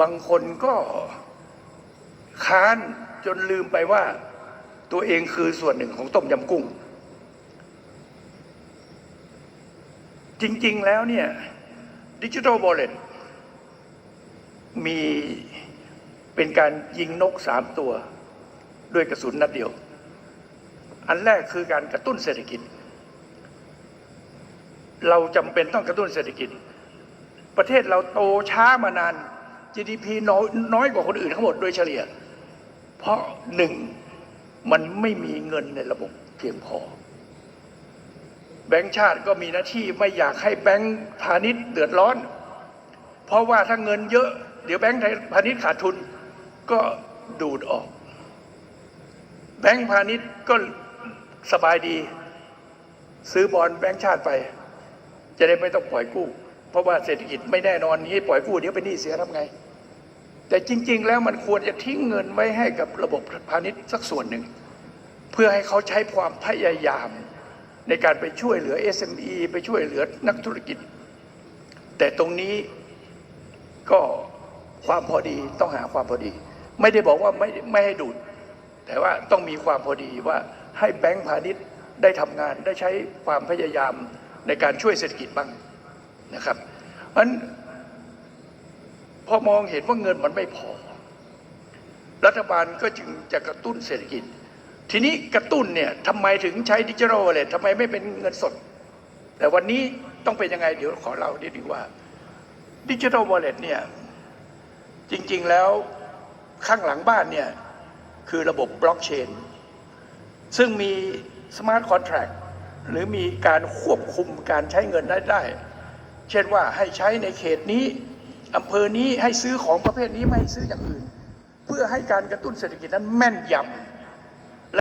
บางคนก็ค้านจนลืมไปว่า ตัวเองคือส่วนหนึ่งของต้มยำกุ้ง จริง ๆ แล้วเนี่ยดิจิทัล w อลเลตมีเป็นการยิงนกสามตัว ด้วยกระสุนนัดเดียว อันแรกคือการกระตุ้นเศรษฐกิจ เราจำเป็นต้องกระตุ้นเศรษฐกิจ ประเทศเราโตช้ามานาน GDP น้อยน้อยกว่าคนอื่นทั้งหมดโดยเฉลี่ย เพราะหนึ่งมันไม่มีเงินในระบบเพียงพอ แบงก์ชาติก็มีหน้าที่ไม่อยากให้แบงก์พาณิชย์เดือดร้อน เพราะว่าถ้าเงินเยอะ เดี๋ยวแบงก์พาณิชย์ขาดทุนก็ดูดออก แบงก์พาณิชย์ก็สบายดี ซื้อบอลแบงก์ชาติไป จะได้ไม่ต้องปล่อยกู้ เพราะว่าเศรษฐกิจไม่แน่นอนนี้ปล่อยกู้เดี๋ยวเป็นหนี้เสียทำไง แต่จริง ๆ แล้วมันควรจะทิ้งเงินไว้ให้กับระบบพาณิชย์สักส่วนหนึ่ง เพื่อให้เขาใช้ความพยายามในการไปช่วยเหลือ SME ไปช่วยเหลือนักธุรกิจ แต่ตรงนี้ก็ความพอดีต้องหาความพอดี ไม่ได้บอกว่าไม่ไม่ให้ดูด แต่ว่าต้องมีความพอดีว่าให้แบงก์พาณิชย์ได้ทำงานได้ใช้ความพยายามในการช่วยเศรษฐกิจบ้าง นะครับเพราะนั้นพอมองเห็นว่าเงินมันไม่พอ รัฐบาลก็จึงจะกระตุ้นเศรษฐกิจ ทีนี้กระตุ้นเนี่ยทำไมถึงใช้ดิจิทัลวอลเล็ตทำไมไม่เป็นเงินสด แต่วันนี้ต้องเป็นยังไงเดี๋ยวขอเล่านิดนึงว่าดิจิทัลวอลเล็ตเนี่ยจริงๆแล้วข้างหลังบ้านเนี่ยคือระบบบล็อกเชน ซึ่งมีสมาร์ทคอนแท็กหรือมีการควบคุมการใช้เงินได้ได้ เช่นว่าให้ใช้ในเขตนี้อำเภอนี้ให้ซื้อของประเภทนี้ไม่ให้ซื้ออย่างอื่น เพื่อให้การกระตุ้นเศรษฐกิจนั้นแม่นยำ